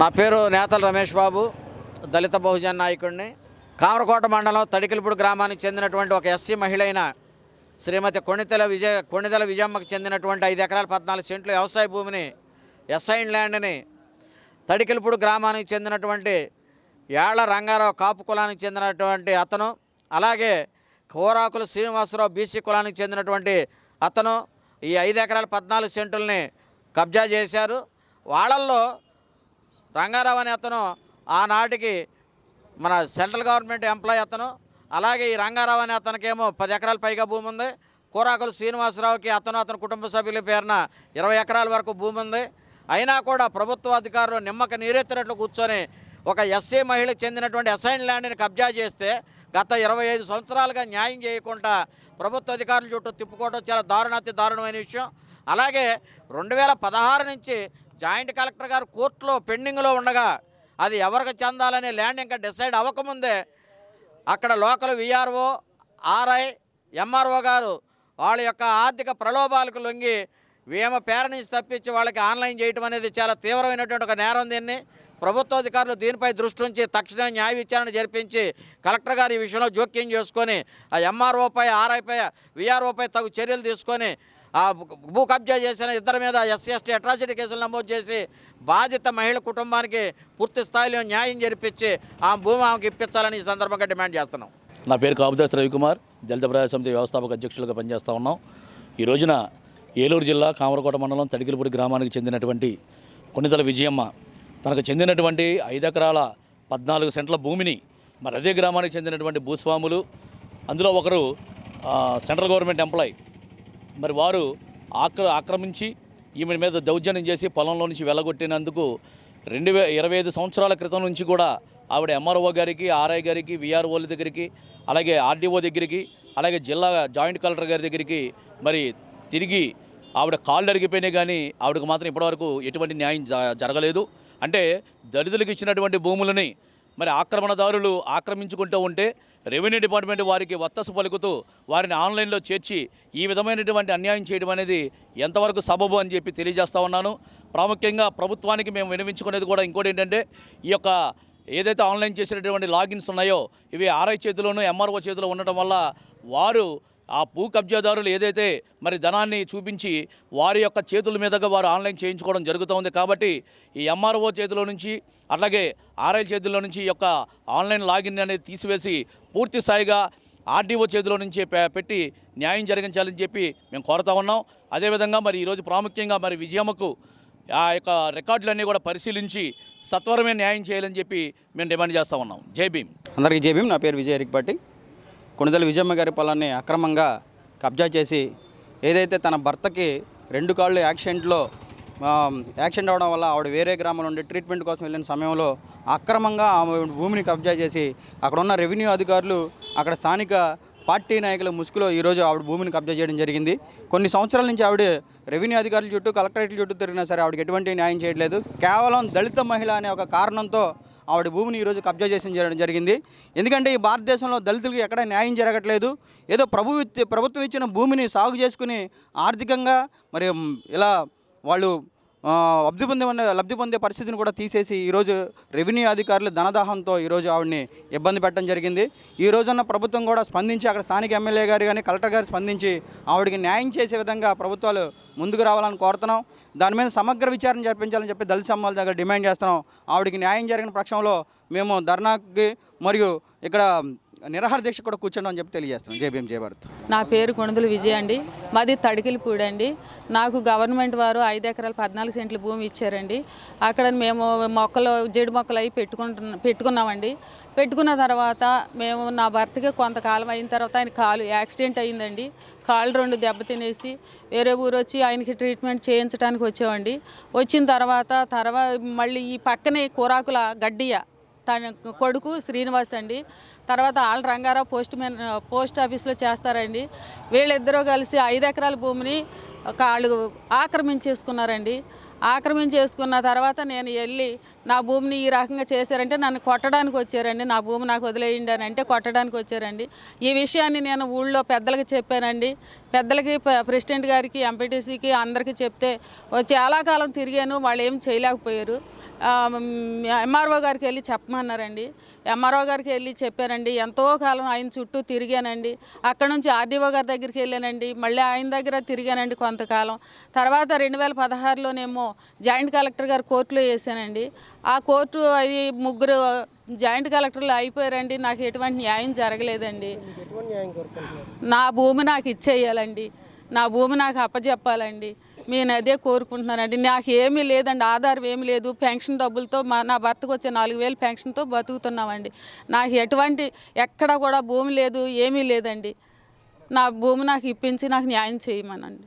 నా పేరు నేతల రమేష్ బాబు దళిత బహుజన నాయకుడిని. కామరకోట మండలం తడికిలపూడి గ్రామానికి చెందినటువంటి ఒక ఎస్సీ మహిళ అయిన శ్రీమతి కొణితెల విజయ కొణిదెల విజయమ్మకు చెందినటువంటి ఐదు ఎకరాల పద్నాలుగు సెంట్లు వ్యవసాయ భూమిని ఎస్ఐన్ ల్యాండ్ని తడికిలపూడి గ్రామానికి చెందినటువంటి యాళ్ళ రంగారావు కాపు కులానికి చెందినటువంటి అతను అలాగే కోరాకుల శ్రీనివాసరావు బీసీ కులానికి చెందినటువంటి అతను ఈ ఐదు ఎకరాల పద్నాలుగు సెంటుల్ని కబ్జా చేశారు. వాళ్ళల్లో రంగారావు అనే అతను ఆనాటికి మన సెంట్రల్ గవర్నమెంట్ ఎంప్లాయ్ అతను. అలాగే ఈ రంగారావు అనే అతనికేమో పది ఎకరాల పైగా భూమి ఉంది. కూరాకులు శ్రీనివాసరావుకి అతను అతని కుటుంబ సభ్యుల పేరున ఇరవై ఎకరాల వరకు భూమి ఉంది. అయినా కూడా ప్రభుత్వ అధికారులు నిమ్మక నీరెత్తినట్లు కూర్చొని ఒక ఎస్సీ మహిళకు చెందినటువంటి అసైన్ ల్యాండ్ని కబ్జా చేస్తే గత ఇరవై ఐదు సంవత్సరాలుగా న్యాయం చేయకుండా ప్రభుత్వ అధికారుల చుట్టూ తిప్పుకోవడం చాలా దారుణాతి దారుణమైన విషయం. అలాగే రెండు వేల పదహారు నుంచి జాయింట్ కలెక్టర్ గారు కోర్టులో పెండింగ్లో ఉండగా అది ఎవరికి చెందాలనే ల్యాండ్ ఇంకా డిసైడ్ అవ్వకముందే అక్కడ లోకల్ విఆర్ఓ ఆర్ఐ ఎంఆర్ఓ గారు వాళ్ళ యొక్క ఆర్థిక ప్రలోభాలకు లొంగి వీమ పేర నుంచి తప్పించి వాళ్ళకి ఆన్లైన్ చేయటం అనేది చాలా తీవ్రమైనటువంటి ఒక నేరం దీన్ని. ప్రభుత్వ అధికారులు దీనిపై దృష్టి ఉంచి తక్షణమే న్యాయ విచారణ జరిపించి కలెక్టర్ గారు ఈ విషయంలో జోక్యం చేసుకొని ఆ ఎంఆర్ఓపై ఆర్ఐపై విఆర్ఓపై తగు చర్యలు తీసుకొని ఆ భూ కబ్జా చేసిన ఇద్దరి మీద ఎస్సీ ఎస్టీ అట్రాసిటీ కేసులు నమోదు చేసి బాధిత మహిళ కుటుంబానికి పూర్తి స్థాయిలో న్యాయం జరిపించి ఆ భూమి ఆమెకి ఇప్పించాలని ఈ సందర్భంగా డిమాండ్ చేస్తున్నాం. నా పేరు కాపుదాస్ రవికుమార్ దళిత ప్రజా సమితి వ్యవస్థాపక అధ్యక్షులుగా పనిచేస్తూ ఉన్నాం. ఈ రోజున ఏలూరు జిల్లా కామరకోట మండలం తడికిలపూడి గ్రామానికి చెందినటువంటి కొన్నితల విజయమ్మ. తనకు చెందినటువంటి ఐదు ఎకరాల పద్నాలుగు సెంట్ల భూమిని మరి అదే గ్రామానికి చెందినటువంటి భూస్వాములు. అందులో ఒకరు సెంట్రల్ గవర్నమెంట్ ఎంప్లాయ్. మరి వారు ఆక్ర ఆక్రమించి ఈమె మీద దౌర్జన్యం చేసి పొలంలో నుంచి వెళ్ళగొట్టినందుకు రెండు వే ఇరవై ఐదు సంవత్సరాల క్రితం నుంచి కూడా ఆవిడ ఎంఆర్ఓ గారికి ఆర్ఐ గారికి విఆర్ఓల దగ్గరికి అలాగే ఆర్డీఓ దగ్గరికి అలాగే జిల్లా జాయింట్ కలెక్టర్ గారి దగ్గరికి మరి తిరిగి ఆవిడ కాళ్ళు అరిగిపోయినాయి కానీ ఆవిడకు మాత్రం ఇప్పటివరకు ఎటువంటి న్యాయం జ- జరగలేదు. అంటే దళితులకు ఇచ్చినటువంటి భూములని మరి ఆక్రమణదారులు ఆక్రమించుకుంటూ ఉంటే రెవెన్యూ డిపార్ట్మెంట్ వారికి వత్తసు పలుకుతూ వారిని ఆన్లైన్లో చేర్చి ఈ విధమైనటువంటి అన్యాయం చేయడం అనేది ఎంతవరకు సబబు అని చెప్పి తెలియజేస్తూ ఉన్నాను. ప్రాముఖ్యంగా ప్రభుత్వానికి మేము వినవించుకునేది కూడా ఇంకోటి ఏంటంటే ఈ యొక్క ఏదైతే ఆన్లైన్ చేసినటువంటి లాగిన్స్ ఉన్నాయో ఇవి ఆర్ఐ చేతిలోనూ ఎంఆర్ఓ చేతిలో ఉండటం వల్ల వారు ఆ భూ కబ్జాదారులు ఏదైతే మరి ధనాన్ని చూపించి వారి యొక్క చేతుల మీదుగా వారు ఆన్లైన్ చేయించుకోవడం జరుగుతోంది కాబట్టి ఈ ఎంఆర్ఓ చేతిలో నుంచి అలాగే ఆర్ఐ చేతిలో నుంచి ఈ యొక్క ఆన్లైన్ లాగిన్ అనేది తీసివేసి పూర్తి స్థాయిగా ఆర్డీఓ చేతిలో నుంచి పెట్టి న్యాయం జరిగించాలని చెప్పి మేము కోరుతా ఉన్నాం. అదేవిధంగా మరి ఈరోజు ప్రాముఖ్యంగా మరి విజయమ్మకు ఆ యొక్క రికార్డులన్నీ కూడా పరిశీలించి సత్వరమే న్యాయం చేయాలని చెప్పి మేము డిమాండ్ చేస్తూ ఉన్నాం. జై భీమ్. అందరికీ జై భీమ్. నా పేరు విజయ్ రిక్పాటి కొణిదల విజయమ్మ గారి పొలాన్ని అక్రమంగా కబ్జా చేసి ఏదైతే తన భర్తకి రెండు కాళ్ళు యాక్సిడెంట్లో యాక్సిడెంట్ అవడం వల్ల ఆవిడ వేరే గ్రామం నుండి ట్రీట్మెంట్ కోసం వెళ్ళిన సమయంలో అక్రమంగా ఆమె భూమిని కబ్జా చేసి అక్కడ ఉన్న రెవెన్యూ అధికారులు అక్కడ స్థానిక పార్టీ నాయకుల ముసుగులో ఈరోజు ఆవిడ భూమిని కబ్జా చేయడం జరిగింది. కొన్ని సంవత్సరాల నుంచి ఆవిడ రెవెన్యూ అధికారుల చుట్టూ కలెక్టరేట్ల చుట్టూ తిరిగినా సరే ఆవిడకి ఎటువంటి న్యాయం చేయట్లేదు. కేవలం దళిత మహిళ అనే ఒక కారణంతో ఆవిడ భూమిని ఈరోజు కబ్జా చేసి చేయడం జరిగింది. ఎందుకంటే ఈ భారతదేశంలో దళితులకు ఎక్కడ న్యాయం జరగట్లేదు. ఏదో ప్రభు ప్రభుత్వం ఇచ్చిన భూమిని సాగు చేసుకుని ఆర్థికంగా మరి ఇలా వాళ్ళు లబ్ధి పొందే లబ్ధి పొందే పరిస్థితిని కూడా తీసేసి ఈరోజు రెవెన్యూ అధికారులు ధనదాహంతో ఈరోజు ఆవిడని ఇబ్బంది పెట్టడం జరిగింది. ఈ రోజున్న ప్రభుత్వం కూడా స్పందించి అక్కడ స్థానిక ఎమ్మెల్యే గారు కానీ కలెక్టర్ గారు స్పందించి ఆవిడకి న్యాయం చేసే విధంగా ప్రభుత్వాలు ముందుకు రావాలని కోరుతున్నాం. దాని మీద సమగ్ర విచారణ జరిపించాలని చెప్పి దళిత సంఘాల దగ్గర డిమాండ్ చేస్తున్నాం. ఆవిడకి న్యాయం జరిగిన పక్షంలో మేము ధర్నాకి మరియు ఇక్కడ నిరాహార దీక్ష కూడా కూర్చుంటామని చెప్పి తెలియజేస్తున్నాం. జేబీఎం జయభారత్ నా పేరు కొణదుల విజయ్ అండి. మాది తడికిలిపూడి అండి. నాకు గవర్నమెంట్ వారు ఐదు ఎకరాలు పద్నాలుగు సెంట్ల భూమి ఇచ్చారండి. అక్కడ మేము మొక్కలు జెడు మొక్కలు అవి పెట్టుకుంటున్నా పెట్టుకున్నామండి. పెట్టుకున్న తర్వాత మేము నా భర్తకి కొంతకాలం అయిన తర్వాత ఆయన కాలు యాక్సిడెంట్ అయిందండి కాళ్ళు రెండు దెబ్బతినేసి వేరే ఊరు వచ్చి ఆయనకి ట్రీట్మెంట్ చేయించడానికి వచ్చామండి. వచ్చిన తర్వాత తర్వాత మళ్ళీ ఈ పక్కనే కూరాకుల గడ్డియ తన కొడుకు శ్రీనివాస్ అండి. తర్వాత ఆళ్ళ రంగారావు పోస్ట్ మ్యాన్ పోస్ట్ ఆఫీస్లో చేస్తారండి. వీళ్ళిద్దరూ కలిసి ఐదు ఎకరాల భూమిని ఒక వాళ్ళు ఆక్రమించేసుకున్నారండి. ఆక్రమించేసుకున్న తర్వాత నేను వెళ్ళి నా భూమిని ఈ రకంగా చేశారంటే నన్ను కొట్టడానికి వచ్చారండి. నా భూమి నాకు వదిలేయండి అని అంటే కొట్టడానికి వచ్చారండి. ఈ విషయాన్ని నేను ఊళ్ళో పెద్దలకి చెప్పానండి. పెద్దలకి ప్రెసిడెంట్ గారికి ఎంపీటీసీకి అందరికీ చెప్తే చాలా కాలం తిరిగాను వాళ్ళు ఏం చేయలేకపోయారు. ఎంఆర్ఓ గారికి వెళ్ళి చెప్పమన్నారండి. ఎంఆర్ఓ గారికి వెళ్ళి చెప్పారండి. ఎంతో కాలం ఆయన చుట్టూ తిరిగానండి. అక్కడ నుంచి ఆర్డీఓ గారి దగ్గరికి వెళ్ళానండి. మళ్ళీ ఆయన దగ్గర తిరిగానండి కొంతకాలం. తర్వాత రెండు వేల పదహారులోనేమో జాయింట్ కలెక్టర్ గారు కోర్టులో వేసానండి. ఆ కోర్టు అది ముగ్గురు జాయింట్ కలెక్టర్లు అయిపోయారండి. నాకు ఎటువంటి న్యాయం జరగలేదండి. నా భూమి నాకు ఇచ్చేయాలండి. నా భూమి నాకు అప్పచెప్పాలండి నేను అదే కోరుకుంటున్నానండి. నాకు ఏమీ లేదండి ఆధారం ఏమీ లేదు. పెన్షన్ డబ్బులతో మా నా భర్తకు వచ్చే నాలుగు వేలు పెన్షన్తో బతుకుతున్నామండి. నాకు ఎటువంటి ఎక్కడ కూడా భూమి లేదు ఏమీ లేదండి. నా భూమి నాకు ఇప్పించి నాకు న్యాయం చేయమనండి.